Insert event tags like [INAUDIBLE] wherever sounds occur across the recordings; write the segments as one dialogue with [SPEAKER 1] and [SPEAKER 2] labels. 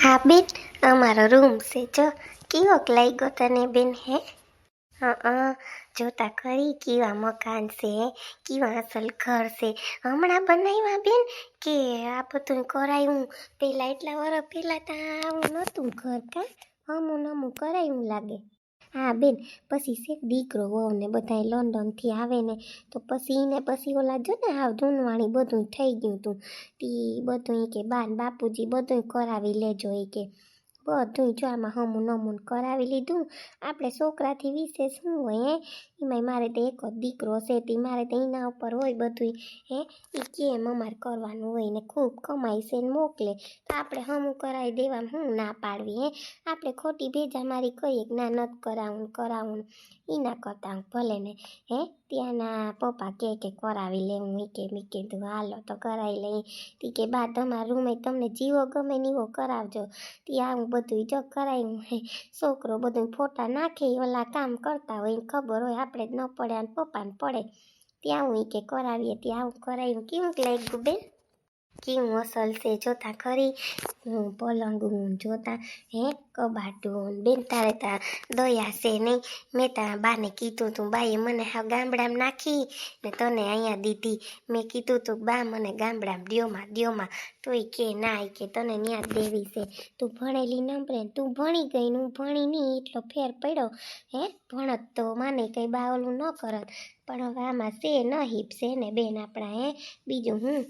[SPEAKER 1] હા બેન અમારો રૂમ છે, જો. કેવો લાગ્યો તને બેન, હે? હા જોતા કરી કેવા મકાન છે કેવા અસલ ઘર છે. હમણાં બનાવ્યા બેન કે આ બધું કરાયું. પહેલાં એટલા વર્ષ પહેલાં તો આવું નહોતું ઘર કાં હમું નમું કરાયું લાગે. હા, બેન, પછી શેખ દીકરો વહુ ને બધાય લંડનથી આવે ને, તો પછી એને પછી ઓલા જો ને હાવ ધૂનવાણી બધું થઈ ગયું હતું તી બધું કે બાન બાપુજી બધું કરાવી લેજો એ કે બધું જો આમાં હમું નમું કરાવી લીધું. આપણે છોકરાથી વિશેષ શું હોય, હે? એમાંય મારે તો એક જ દીકરો છે, તી મારે તો એના ઉપર હોય બધું હે? એ કેમ અમારે કરવાનું હોય ને ખૂબ કમાઈ છે ને મોકલે. તો આપણે હમું કરાવી દેવામાં હું ના પાડવી, હે? આપણે ખોટી ભેજા મારી કહીએ કે ના, નથી કરાવું કરાવું એના કરતા ભલે ને, હે? ત્યાંના પપ્પા કહે કે કરાવી લેવું એ કે, મેં કીધું હાલો તો કરાવી લઈ તી કે, બા, તમારા રૂમે તમને જીવો ગમે ને એવો કરાવજો. ત્યાં આવું બધું જો હે. છોકરો બધું ફોટા નાખે, ઓલા કામ કરતા હોય ખબર હોય, આપણે જ ન પડે અને પપ્પાને પડે. ત્યાં હું કે કરાવીએ ત્યાં આવું કરાવી કેવું લાગ્યું બેન? કેવું અસલ છે જોતા ખરી. હું પલંગ હું જોતા હે કબાટું બેન તારે તા દયા છે નહીં. મેં તા બાને કીધું તું બાએ મને હા ગામડામાં નાખી ને તને અહીંયા દીધી. મેં કીધું તું, બા મને ગામડામાં દ્યોમાં દ્યોમાં તોય કે, ના કે, તને ન્યા દેવી છે. તું ભણેલી નંબરે તું ભણી ગઈ હું ભણી નહીં એટલો ફેર પડ્યો. હે? ભણત તો માને કંઈ બા ઓલું ન કરત. પણ હવે આમાં છે ન છે ને બેન આપણા, હે? બીજું હું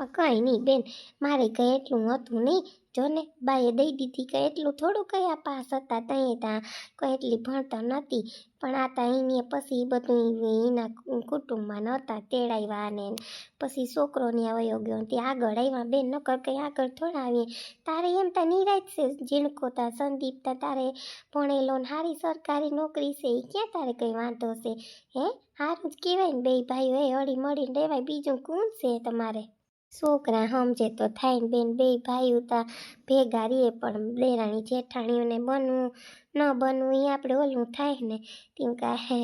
[SPEAKER 1] પણ કંઈ નહીં બેન, મારે કંઈ એટલું હતું નહીં જો ને બાએ દઈ દીધી કે એટલું થોડું કયા પાસ હતા ત્યાં ત્યાં કંઈ એટલી ભણતર નહોતી પણ આ તા એને પછી બધું એના કુટુંબમાં નહોતા તેડાવ્યા ને પછી છોકરોને વયો ગયો તે આગળ આવ્યા બેન, નકર કંઈ આગળ થોડા આવીએ. તારે એમ તો નિરાજ છે, ઝીણકો તા, સંદીપ તા, તારે ભણેલો ને સારી સરકારી નોકરી છે એ ક્યાં તારે કંઈ વાંધો છે? હે? સારું જ કહેવાય ને બે ભાઈઓ, એ હળી મળીને રહેવાય બીજું કોણ છે તમારે? છોકરા સમજે તો થાય ને બેન બે ભાઈ ઉતા ભેગા રહીએ પણ દેરાણી જેઠાણીઓને બનવું ન બનવું એ આપણે ઓલું થાય ને તેમ કહે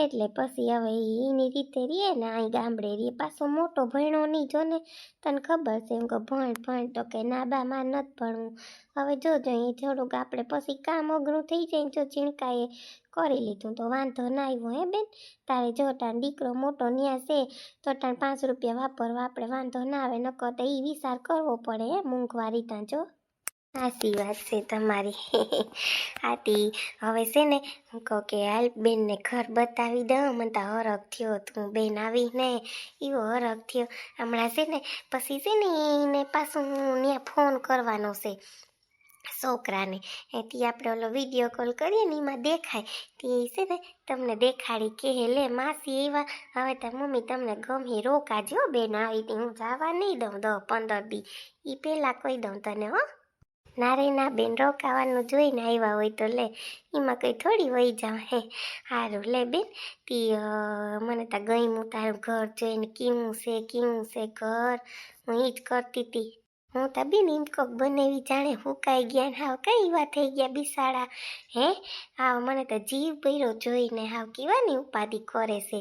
[SPEAKER 1] એટલે પછી હવે એની રીતે રહીએ ને અહીં ગામડે રહીએ પાછો મોટો ભણ્યો નહીં, જો ને તને ખબર છે એમ કે ભણ ભણ. તો કે, ના બા, માં નથી ભણવું. હવે જોજો એ થોડુંક આપણે પછી કામ અઘરું થઈ જાય જો ચીણકાએ કરી લીધું, તો વાંધો ના આવ્યો, હે બેન? તારે જો, તાર દીકરો મોટો ન્યા છે, તો તાર પાંચ રૂપિયા વાપરવા આપણે વાંધો ના આવે, નકર તો એ વિચાર કરવો પડે, હે, મોંઘવારી ત્યાં જો. સાચી વાત છે તમારી. [LAUGHS] આતી હવે છે ને, હું કહું કે હાલ બેનને ઘર બતાવી દઉં. મને તો હરખ થયો તું બેન આવી ને એવો હરખ થયો. હમણાં છે ને, પછી છે ને, એને પાછું હું ત્યાં ફોન કરવાનો છે છોકરાને. એથી આપણે ઓલો વીડિયો કોલ કરીએ ને, એમાં દેખાય. તે છે ને, તમને દેખાડી કે લે માસી એવા હવે તો મમ્મી તમને ગમે રોકાજો બેન. આવી હું જવા નહીં દઉં દસ પંદર દી. એ પહેલાં કહી દઉં તને હો. ના રે ના બેન રોકાવાનું જોઈને આવ્યા હોય તો લે, એમાં કંઈ થોડી વહી જાવ હે. સારું લે બેન, તી મને ગઈ હું તારું ઘર જોઈને કેવું છે કેવું છે ઘર. હું એ જ કરતી હતી હું તો બેન એમ કોક બનાવી જાણે હુકાઈ ગયા ને હાવ કઈ એવા થઈ ગયા બિસાડા. હે? હાવ મને તો જીવ પર્યો જોઈને હાવ કેવાની ઉપાધિ કરે છે.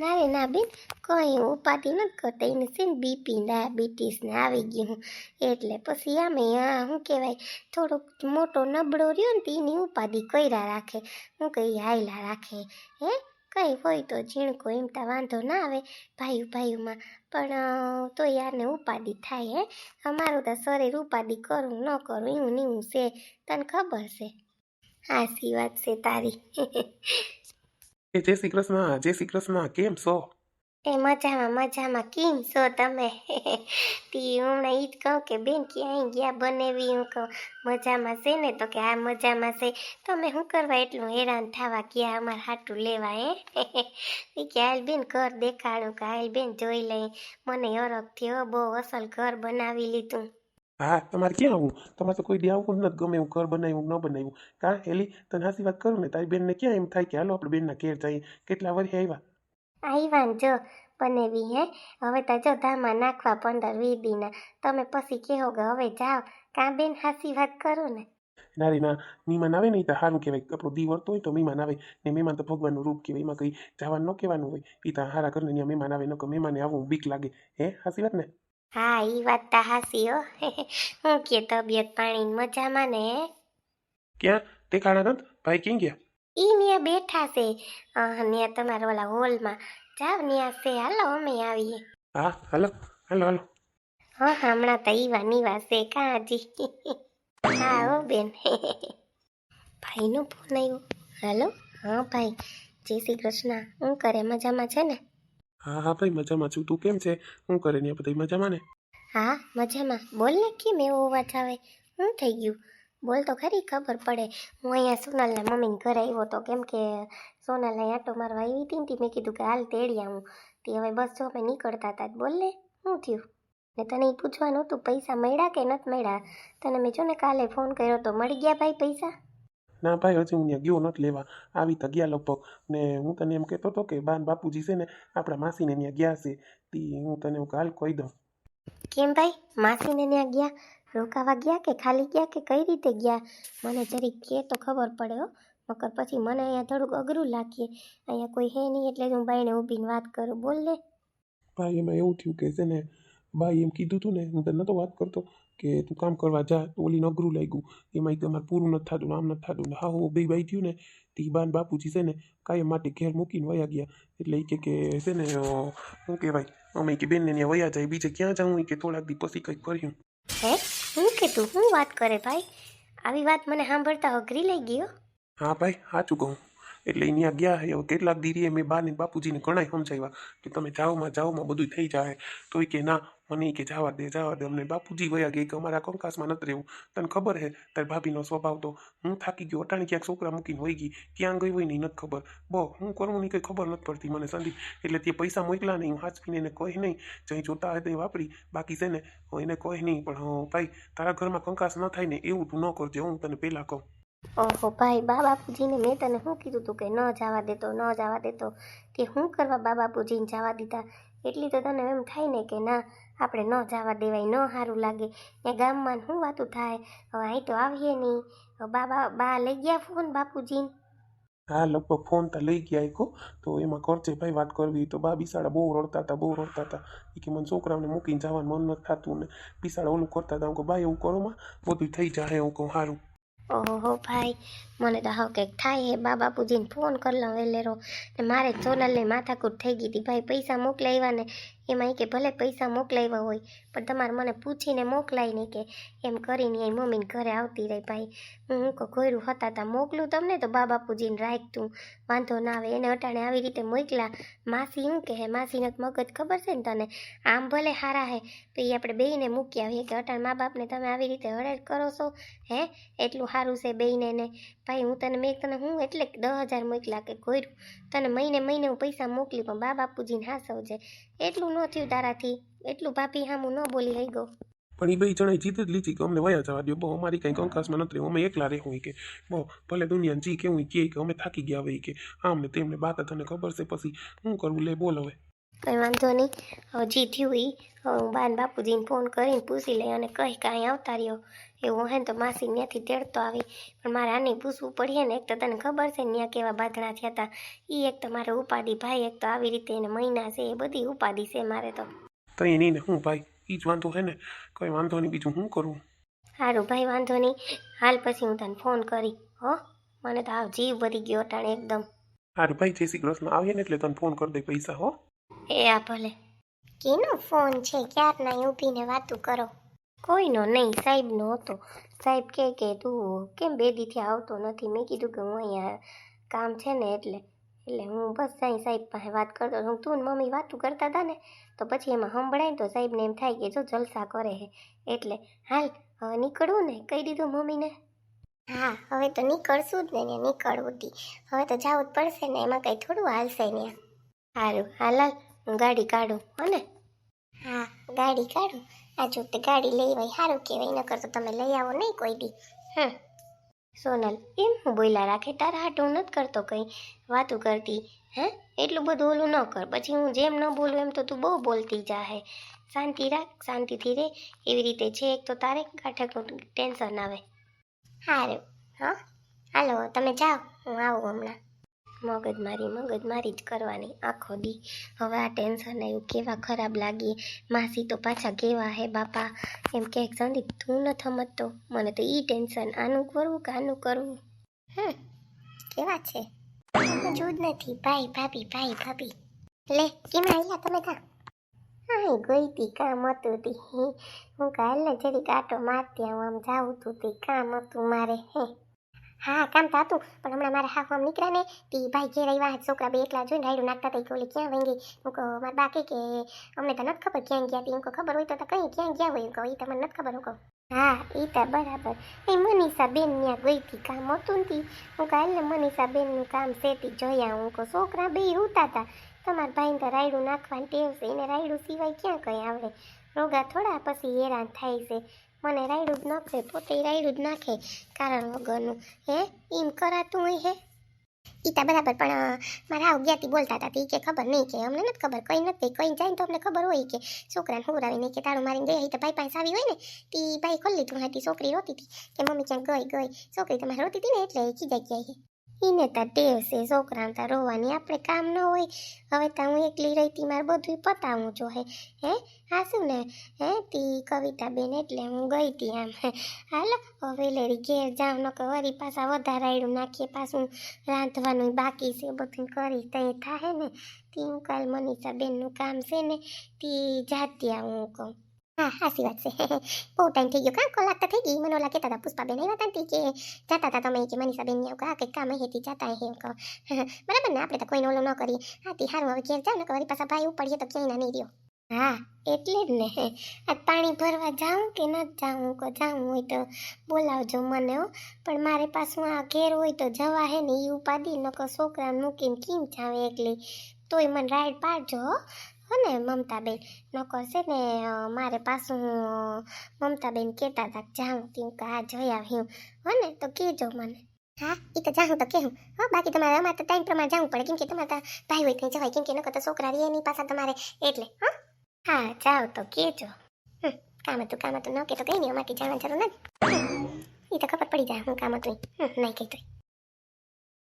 [SPEAKER 1] ના રે, ના બેન, કંઈ ઉપાધિ નથી કરતા. એને છે ને બીપી ડાયાબિટીસ ને આવી ગયું એટલે પછી આમે આ, શું કહેવાય, થોડોક મોટો નબળો રહ્યો ને એની ઉપાધિ કર્યા રાખે. હું કહી, હાયલા રાખે. હે? કંઈ હોય તો ઝીણકો એમ તો વાંધો ના આવે ભાઈ ભાઈમાં પણ તો યારને ઉપાધિ થાય, હે? અમારું તો શરીર ઉપાધિ કરું, ન કરું, એવું ને એવું છે. તને ખબર છે? હાસી વાત છે તારી. [LAUGHS]
[SPEAKER 2] એ જય શ્રી કૃષ્ણ જય શ્રી કૃષ્ણ કેમ છો
[SPEAKER 1] એ મજામાં મજામાં કેમ છો તમે તી હમણાં ઈ જ કહું કે બેન ક્યાંય ગયા બનેવી હું કહું મજામાં છે ને તો કે આ મજામાં છે તમે શું કરવા એટલું હેરાન થવા ગયા અમારે હાટું લેવા હે તી કે હાલ બેન ઘર દેખાડું કે હાલ બેન જોઈ લઈ મને હરખ થયો બહુ અસલ ઘર બનાવી લીધું
[SPEAKER 2] હા તમારે ક્યાં આવવું તમારે તો કોઈ દી આવું નથી ગમે એવું ઘર બનાવ્યું ન બનાવ્યું. કા એલી તને હાસી વાત કરું ને તારી બેનને ક્યાં એમ થાય કે હાલો આપણે બેનના ઘેર જઈએ. કેટલા વર્ષે આવ્યા
[SPEAKER 1] આઈવાન જો બનેવી હે. હવે તો જો ધામા નાખવા પંદર વી દીના. તમે પછી કહો કે હવે જાઓ. કાં બેન હાસી વાત કરો ને?
[SPEAKER 2] નારી ના. મહેમાન આવે ને તો સારું કહેવાય. આપણો દી વર્તો હોય તો મહેમાન આવે. ને મહેમાન તો ભગવાનનું રૂપ કહેવાય. એમાં કંઈ જવાનું ન કહેવાનું હોય. એ તો હારા કરીને ત્યાં મહેમાન આવે ન કે મહેમાને આવું બીક લાગે. હે હાસી વાત ને?
[SPEAKER 1] હા ઈ વાત તા હાસી હો. હું કે તબિયત પાણી મજામાં ને?
[SPEAKER 2] ક્યાં? તે કાળાનંદ ભાઈ ક્યાં ગયા?
[SPEAKER 1] ઈ ન્યા બેઠા છે. ન્યા તમારા ઓલા હોલમાં. જાવ ન્યા છે. હાલો અમે આવીએ.
[SPEAKER 2] હા હાલો હાલો હાલો.
[SPEAKER 1] હા હમણાં તો ઈવા નીવા છે કાજી. હા હો બેન. ભાઈનો ફોન આવ્યો હાલો હા ભાઈ. જય શ્રી કૃષ્ણ. હું કરે? મજામાં છે ને?
[SPEAKER 2] હા હા, ભાઈ, મજામાં છું. તું કેમ છે? હું કરે ને બધી મજામાં ને?
[SPEAKER 1] હા, મજામાં. બોલ ને, કેમ એવો અવાજ આવે? શું થઈ ગયું. બોલ તો ખરી, ખબર પડે. હું અહીંયા સોનલના મમ્મીને ઘરે આવ્યો તો કેમ કે સોનલ અહીં આટો મારવા આવી હતી ને મેં કીધું કે હાલ તેડી આવું. તે હવે બસ જો અમે નીકળતા હતા બોલ ને શું થયું? ને તને એ પૂછવાનું હતું, પૈસા મળ્યા કે નથી મળ્યા? તને મેં જો ને કાલે ફોન કર્યો તો મળી ગયા ભાઈ પૈસા?
[SPEAKER 2] ના ભાઈ હજી હું ત્યાં ગયો નથી લેવા આવી તો ગયા લગભગ ને હું તને એમ કહેતો હતો કે બાન બાપુજી છે ને આપણા માસીને ત્યાં ગયા છે તી હું તને હું કાલ કહી દઉં
[SPEAKER 1] કેમ ભાઈ માસીને ત્યાં ગયા રોકાવા ગયા કે ખાલી ગયા કે કઈ રીતે ગયા મને જરીક કે તો ખબર પડે હો નકર પછી મને અહીંયા થોડુંક અઘરું લાગીએ અહીંયા કોઈ હે નહીં એટલે હું બાઈને ઊભીને વાત કરું બોલ ને
[SPEAKER 2] ભાઈ એમાં એવું થયું કે છે ને ભાઈ એમ કીધું હતું ને હું તને નહોતો વાત કરતો કે તું કામ કરવા જા ઓલી નગરું લાગ્યું. એમાં એક તમારે પૂરું નથી થતું આમ નથી થતું હા હું બે ભાઈ થયું ને તે બાન બાપુજી છે ને કાયમ માટે ઘેર મૂકીને વયા ગયા. એટલે એ કે કે છે ને શું કહેવાય અમે કે બેનને ત્યાં વયા જાય બીજે ક્યાં જાઉં કે થોડાક દી પછી કંઈક કર્યું
[SPEAKER 1] હે? શું કે તું શું વાત કરે ભાઈ? આવી વાત મને સાંભળતા અઘરી લઈ ગયો
[SPEAKER 2] હા ભાઈ સાચું કહું. એટલે અહીંયા ગયા હવે કેટલાક દીરીએ મેં બાને બાપુજીને ઘણાય સમજાવ્યા કે તમે જાઓમાં જાઓમાં બધું થઈ જાય તો કે ના, મને કે જવા દે જવા દે. અમને બાપુજી વયા ગઈ કે અમારા કંકાસમાં નથી રહેવું. તને ખબર હે, તારી ભાભીનો સ્વભાવ તો હું થાકી ગયો, અટાણે ક્યાંક છોકરા મૂકીને હોઈ ગઈ. ક્યાં ગઈ હોય ને ઈ નથી ખબર. બહુ હું કરવું નહીં કંઈ ખબર નથી પડતી મને સંદીપ. એટલે તે પૈસા મોકલા નહીં હું હાચવીને એને કહી નહીં જઈ જોતા હોય તો વાપરી. બાકી છે ને એને કહી નહીં, પણ ભાઈ, તારા ઘરમાં કંકાસ ન થાય ને, એવું તું ન કરજે, હું તને પહેલાં કહું.
[SPEAKER 1] ઓહો, ભાઈ બા મેં તને શું કીધું તું કે ન જવા દેતો ન જવા દેતો કે શું કરવા બા બાપુજીને જવા દીધા? એટલી તો તને એમ થાય ને કે ના, આપણે ન જવા દેવાય, ન સારું લાગે. ને ગામમાં શું વાતું થાય? હવે અહીં તો આવીએ નહીં. બાબા, બા લઈ ગયા ફોન બાપુજીને?
[SPEAKER 2] હા, લગભગ ફોન તો લઈ ગયા એકો તો એમાં કરજે ભાઈ વાત કરવી તો બા બિસાડા બહુ રડતા હતા, બહુ રડતા હતા. એ કે મને છોકરાઓને મૂકીને જવાનું મન નથી થતું ને. બિસાડા ઓલું કરતા હતા. હું કહું, બા, એવું કરોમાં બધું થઈ જાય હું કહું સારું
[SPEAKER 1] ઓહો ભાઈ, મને તો હવે કંઈક થાય હે. બા બાપુજીને ફોન કરી લઉં વેલેરો ને મારે સોનલને માથાકૂટ થઈ ગઈ હતી. ભાઈ, પૈસા મોકલાવ્યા ને એમાં એ કે ભલે પૈસા મોકલાવ્યા હોય, પણ તમારે મને પૂછીને મોકલાય નહીં કે એમ કરીને એ મમ્મીને ઘરે આવતી રહી ભાઈ. હું કો ઘોયરું હતા તા મોકલું તમને તો બા બાપુજીને રાખતું વાંધો ના આવે, એને અટાણે આવી રીતે મોકલા. માસી શું કહે માસીને મગજ ખબર છે ને તને? આમ ભલે હારા હે, તો એ આપણે બેયને મૂકી આવીએ કે અટાણ મા બાપને તમે આવી રીતે હળેડ કરો છો? હે, એટલું સારું છે બેયને ને. ભાઈ, હું તને, મેં તને હું એટલે દસ હજાર મોકલા કે ઘોયરું. તને મહિને મહિને હું પૈસા મોકલી પણ બા બાપુજીને હાસવજે. એટલું ન થયું તારાથી એટલું ભાભી હામું ન બોલી હઈ ગો
[SPEAKER 2] પણ એ બે જણાએ જીત જ લીધી કે અમને વયા જવા દો બહુ અમારી કંઈક અંકાશમાં નથી અમે એકલા રહેવું કે. બહુ ભલે દુનિયા જી કેવું કહે કે અમે થાકી ગયા હોય કે. આમ ને તેમને બાત તને ખબર છે. પછી શું કરવું લે બોલ હવે.
[SPEAKER 1] કંઈ વાંધો નહીં. હવે જી થયું એ હવે હું બાન બાપુજીને ફોન કરીને પૂછી લઈ અને કહી કે અહીં આવતા રહ્યો. એવું હે ને તો માસી ત્યાંથી તેડતો આવી. પણ મારે આને પૂછવું પડીએ ને એક તો તને ખબર છે ને ત્યાં કેવા બાંધણા થયા હતા એ એક તો મારે ઉપાધિ ભાઈ એક તો આવી રીતે એને મહિના છે એ બધી ઉપાધિ છે મારે તો.
[SPEAKER 2] તો એ નહીં ને હું ભાઈ? એ જ વાંધો છે ને? કંઈ વાંધો નહીં બીજું હું કરું?
[SPEAKER 1] સારું ભાઈ વાંધો નહીં. હાલ પછી હું તને ફોન કરી હો? મને તો આવ જીવ વધી ગયો અટાણે એકદમ.
[SPEAKER 2] સારું ભાઈ જય શ્રી કૃષ્ણ. આવીએ ને એટલે તને ફોન કરી દે પૈસા હો?
[SPEAKER 1] એ આ ભલે. કેનો ફોન છે? ક્યારના ઊભીને વાતું કરો. કોઈનો નહીં સાહેબનો હતો. સાહેબ કે કે તું કેમ બે દીથી આવતો નથી? મેં કીધું કે હું અહીંયા કામ છે ને એટલે એટલે હું બસ અહીં સાહેબ પાસે વાત કરતો હું તું ને મમ્મી વાતું કરતા હતા ને તો પછી એમાં સંભળાય તો સાહેબને એમ થાય કે જો જલસા કરે હે. એટલે હાલ હવે નીકળવું ને? કહી દીધું મમ્મીને. હા હવે તો નીકળશું જ ને નીકળવું હતી હવે તો જવું જ પડશે ને એમાં કંઈ થોડું હાલશે ને સારું હાલ હાલ હું ગાડી કાઢું હોને હા ગાડી કાઢું. આ જો તે ગાડી લઈ હોય સારું કહેવાય નકર તો તમે લઈ આવો નહીં કોઈ દી. હમ સોનલ એમ હું બોલ્યા રાખે તારા હાટું નથી કરતો કંઈ વાતું કરતી હે? એટલું બધું ઓલું ન કર. પછી હું જેમ ન બોલું એમ તો તું બહુ બોલતી જાહે. શાંતિ રાખ શાંતિથી રે. એવી રીતે છે એક તો તારે કાંઠકનું ટેન્શન આવે. સારું હા. હાલો તમે જાઓ હું આવું હમણાં. મગજમારી મગજમારી જ કરવાની. આખો દી હવે આ ટેન્શન આવ્યું કેવા ખરાબ લાગીએ. માસી તો પાછા કેવા હે બાપા? એમ કે, સંદીપ, તું ન સમજતો મને તો ઈ ટેન્શન આનું કરવું કે આનું કરવું? હમ, કેવા છે? જૂદ નથી. ભાઈ, ભાભી ભાઈ, ભાભી. લે, કેમ આવ્યા તમે કા હા ગઈ તી, કામ હતું તી. હું કાલે જરી કાંટો મારતી આવું, આમ જાઉં તું તી. કામ હતું મારે, હે. હા, કામ તો હતું, પણ હમણાં મારા હાફ આમ નીકળ્યા ને, તી ભાઈ ઘેર આવ્યા છોકરા બે એકલા જોઈને રાયડું નાખતા હતા કે ઓલી ક્યાં વહી હું કહું, મારા બા કે, અમને તો નથી ખબર ક્યાં ગયા તી. હું કહું, ખબર હોય તો કઈ ક્યાં ગયા હોય? એમ કહું એ તમને મને નથી ખબર, હું કહું, હા એ તો બરાબર. એ મનીષા બેન ત્યાં ગઈ હતી કામ હતું નથી હું કાલે મનીષા બેનનું કામ સેતી જોયા હું કહું, છોકરા બે ઉતા હતા તમારા ભાઈને તો રાયડું નાખવાની ટેવ છે, એને રાયડું સિવાય ક્યાં કંઈ આવડે? રોગા થોડા પછી હેરાન થાય છે. મને રાયડું જ નાખે પોતે રાયડું જ નાખે. કારણ વગરનું, હે? એમ કરાતું હોય, હે? તો બરાબર, પણ મારા જ્ઞાતિ બોલતા હતા તી કે ખબર નહીં કે, અમને નથી ખબર, કંઈ નથી, કંઈ જાય તો અમને ખબર હોય કે છોકરાને હુરાવીને કે તારું મારીને ગયા તો ભાઈ પાસે આવી હોય ને, તી ભાઈ ખોલી લીધું હતી છોકરી રોતી હતી કે મમ્મી ક્યાંક ગઈ ગઈ. છોકરી તમારે રોતી હતી ને, એટલે એ ખીજાઈ ગયા છે તાર ટેવ છે, છોકરાને તાર રોવાની આપણે કામ ન હોય. હવે તા હું એકલી રહીતી મારે બધું પતાવું જો હે? હે હા શું ને? હે? તી કવિતા બેન એટલે હું ગઈ તી આમ. હાલો, હવે લેરી ઘેર જાઉં ન કે વળી પાછા વધારે આયડું નાખીએ, પાછું રાંધવાનું બાકી છે બધું કરી તઈ થાય ને. તી, હું કાલ મનીષા બેનનું કામ છે ને, તી જાતી આવું હું કહું. હા સાચી વાત છે બહુ ટાઈમ થઈ ગયો કાં કલાક તો થઈ ગઈ મને ઓલા કહેતા હતા પુષ્પાબેન આવ્યા હતા કે જતા હતા તમે કે મનીષાબેન ને આવું કંઈક કામ હેતી જતા હે એમ કહો બરાબર ને આપણે તો કોઈને ઓલું ન કરીએ હા તી હવે ઘેર જાવ ને વળી પાછા ભાઈ ઉપડીએ તો ક્યાંય ના નહીં રહ્યો હા એટલે જ ને આ પાણી ભરવા જાઉં કે ન જાઉં કે જાઉં હોય તો બોલાવજો મને હો પણ મારે પાછું આ ઘેર હોય તો જવા હે ને એ ઉપાડી નકો છોકરા મૂકીને કેમ જાવે એકલી તોય મને રાઈડ પાડજો હો હો ને મમતાબેન? નોકર છે ને મારે પાછું મમતાબેન કહેતા હતા જાઉં તું કે આ જઈ આવ્યું હો ને, તો કહેજો મને. હા એ તો જાઉં તો કેવું હા, બાકી તમારે અમારે તો ટાઈમ પ્રમાણે જવું પડે. કેમ કે તમારે ભાઈ હોય ત્યાં જવાય. કેમ કે નકર તો છોકરા રે એની પાછા તમારે. એટલે, હા. હા, જાઓ તો કહેજો. કામ હતું કામ હતું. ન કે તો કંઈ નહીં, અમારે જવાની જરૂર નથી. એ તો ખબર પડી જાય હું કામ હતું નહીં કહી તો